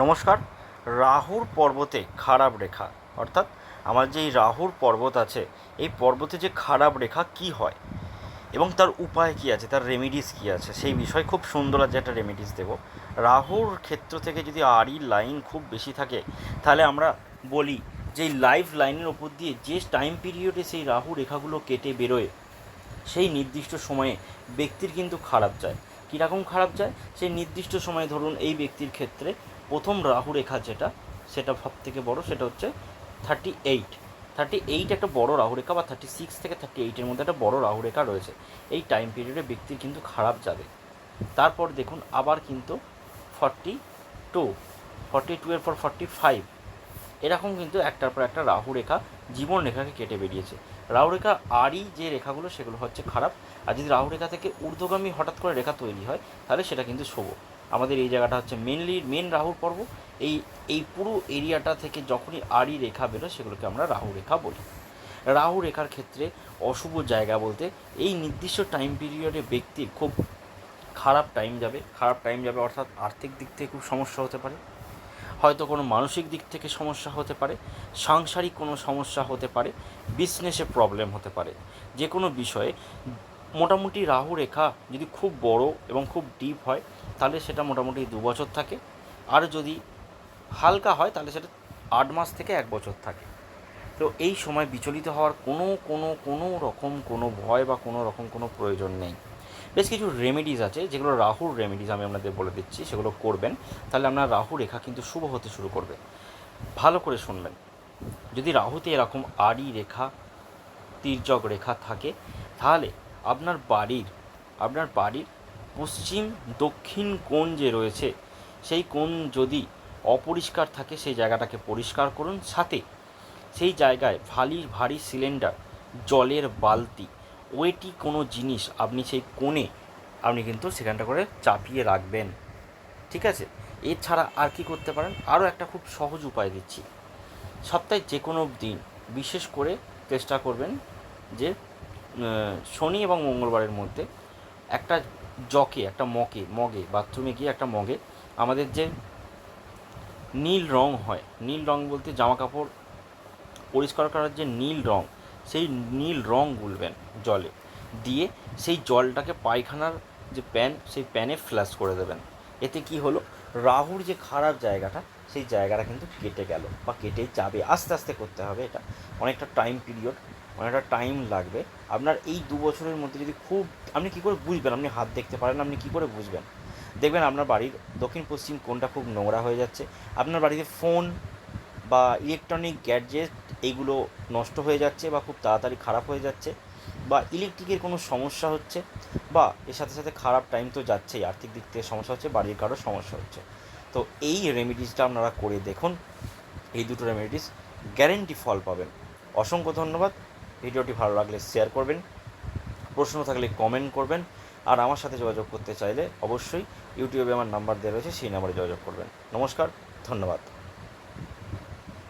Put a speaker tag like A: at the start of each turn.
A: নমস্কার। রাহুর পর্বতে খারাপ রেখা, অর্থাৎ আমার যে এই রাহুর পর্বত আছে, এই পর্বতে যে খারাপ রেখা কি হয় এবং তার উপায় কি আছে, তার রেমিডিস কি আছে, সেই বিষয়ে খুব সুন্দর আজ একটা রেমিডিস দেবো। রাহুর ক্ষেত্র থেকে যদি আড়ি লাইন খুব বেশি থাকে, তাহলে আমরা বলি যে লাইফ লাইনের ওপর দিয়ে যে টাইম পিরিয়ডে সেই রাহু রেখাগুলো কেটে বেরোয়, সেই নির্দিষ্ট সময়ে ব্যক্তির কিন্তু খারাপ যায়। কীরকম খারাপ যায়? সেই নির্দিষ্ট সময়ে ধরুন এই ব্যক্তির ক্ষেত্রে প্রথম রাহু রেখা যেটা, সেটা সব থেকে বড় সেটা হচ্ছে থার্টি এইট থার্টি এইট একটা বড় রাহু রেখা বা থার্টি সিক্স থেকে থার্টি এইটের মধ্যে একটা বড় রাহু রেখা রয়েছে। এই টাইম পিরিয়ডে ব্যক্তির কিন্তু খারাপ যাবে। তারপর দেখুন আবার কিন্তু ফর্টি টু ফর্টি টু এর পর ফর্টি ফাইভ এরকম কিন্তু একটার পর একটা রাহু রেখা জীবন রেখাকে কেটে বেরিয়েছে। রাহু রেখা আরই যে রেখাগুলো, সেগুলো হচ্ছে খারাপ। আর যদি রাহু রেখা থেকে ঊর্ধ্বগামী হঠাৎ করে রেখা তৈরি হয়, তাহলে সেটা কিন্তু শুভ। আমাদের এই জায়গাটা হচ্ছে মেনলি মেন রাহুর পর্ব। এই এই পুরো এরিয়াটা থেকে যখনই আড়ি রেখা বেরোয়, সেগুলোকে আমরা রাহু রেখা বলি। রাহু রেখার ক্ষেত্রে অশুভ জায়গা বলতে এই নির্দিষ্ট টাইম পিরিয়ডে ব্যক্তির খুব খারাপ টাইম যাবে। খারাপ টাইম যাবে অর্থাৎ আর্থিক দিক থেকে খুব সমস্যা হতে পারে। হয়তো কোনো মানসিক দিক থেকে সমস্যা হতে পারে, সাংসারিক কোনো সমস্যা হতে পারে বিজনেসে প্রবলেম হতে পারে। যে কোনো বিষয়ে মোটামুটি রাহু রেখা যদি খুব বড় এবং খুব ডিপ হয়, তাহলে সেটা মোটামুটি দু বছর থাকে। আর যদি হালকা হয়, তাহলে সেটা আট মাস থেকে এক বছর থাকে। তো এই সময় বিচলিত হওয়ার কোনো কোনো কোনো রকম কোনো ভয় বা কোনো রকম কোনো প্রয়োজন নেই। বেশ কিছু রেমেডিস আছে, যেগুলো রাহুর রেমেডিস আমি আপনাদের বলে দিচ্ছি, সেগুলো করবেন। তাহলে আপনার রাহু রেখা কিন্তু শুভ হতে শুরু করবে। ভালো করে শুনবেন। যদি রাহুতে এরকম আড়ি রেখা, তির্যক রেখা থাকে, তাহলে আপনার বাড়ির আপনার বাড়ির পশ্চিম দক্ষিণ কোণ যে রয়েছে, সেই কোণ যদি অপরিষ্কার থাকে, সেই জায়গাটাকে পরিষ্কার করুন। সাথে সেই জায়গায় ভারী ভারী সিলিন্ডার জলের বালতি ওয়েটি কোনো জিনিস। আপনি সেই কোণে আপনি কিন্তু সেখানটা করে চাপিয়ে রাখবেন। ঠিক আছে? এছাড়া আর কি করতে পারেন? আরও একটা খুব সহজ উপায় দিচ্ছি। সপ্তাহে যে কোনো দিন বিশেষ করে চেষ্টা করবেন যে শনি এবং মঙ্গলবারের মধ্যে একটা জকে, একটা মগে মগে, বাথরুমে গিয়ে একটা মগে আমাদের যে নীল রং হয়, নীল রং বলতে জামা কাপড় পরিষ্কার করার যে নীল রং সেই নীল রং গুলবেন জলে। দিয়ে সেই জলটাকে পায়খানার যে প্যান, সেই প্যানে ফ্ল্যাশ করে দেবেন। এতে কি হলো? রাহুর যে খারাপ জায়গাটা, সেই জায়গাটা কিন্তু কেটে গেল বা কেটে যাবে। আস্তে আস্তে করতে হবে এটা। অনেকটা টাইম পিরিয়ড অনেকটা টাইম লাগবে। আপনার এই দু বছরের মধ্যে যদি খুব, আপনি কী করে বুঝবেন? আপনি হাত দেখতে পারেন আপনি কী করে বুঝবেন? দেখবেন আপনার বাড়ির দক্ষিণ পশ্চিম কোণটা খুব নোংরা হয়ে যাচ্ছে। আপনার বাড়িতে ফোন বা ইলেকট্রনিক গ্যাডজেট এইগুলো নষ্ট হয়ে যাচ্ছে বা খুব তাড়াতাড়ি খারাপ হয়ে যাচ্ছে বা ইলেকট্রিকের কোনো সমস্যা হচ্ছে বা এর সাথে সাথে খারাপ টাইম তো যাচ্ছেই, আর্থিক দিক থেকে সমস্যা হচ্ছে, বাড়ির কারও সমস্যা হচ্ছে। তো এই রেমেডিসটা আপনারা করে দেখুন, এই দুটো রেমেডিস গ্যারেন্টি ফল পাবেন। অসংখ্য ধন্যবাদ, ভিডিওটি ভালো লাগলে শেয়ার করবেন, প্রশ্ন থাকলে কমেন্ট করবেন, আর আমার সাথে যোগাযোগ করতে চাইলে অবশ্যই ইউটিউবে আমার নাম্বার দেওয়া রয়েছে, সেই নাম্বারে যোগাযোগ করবেন। নমস্কার, ধন্যবাদ।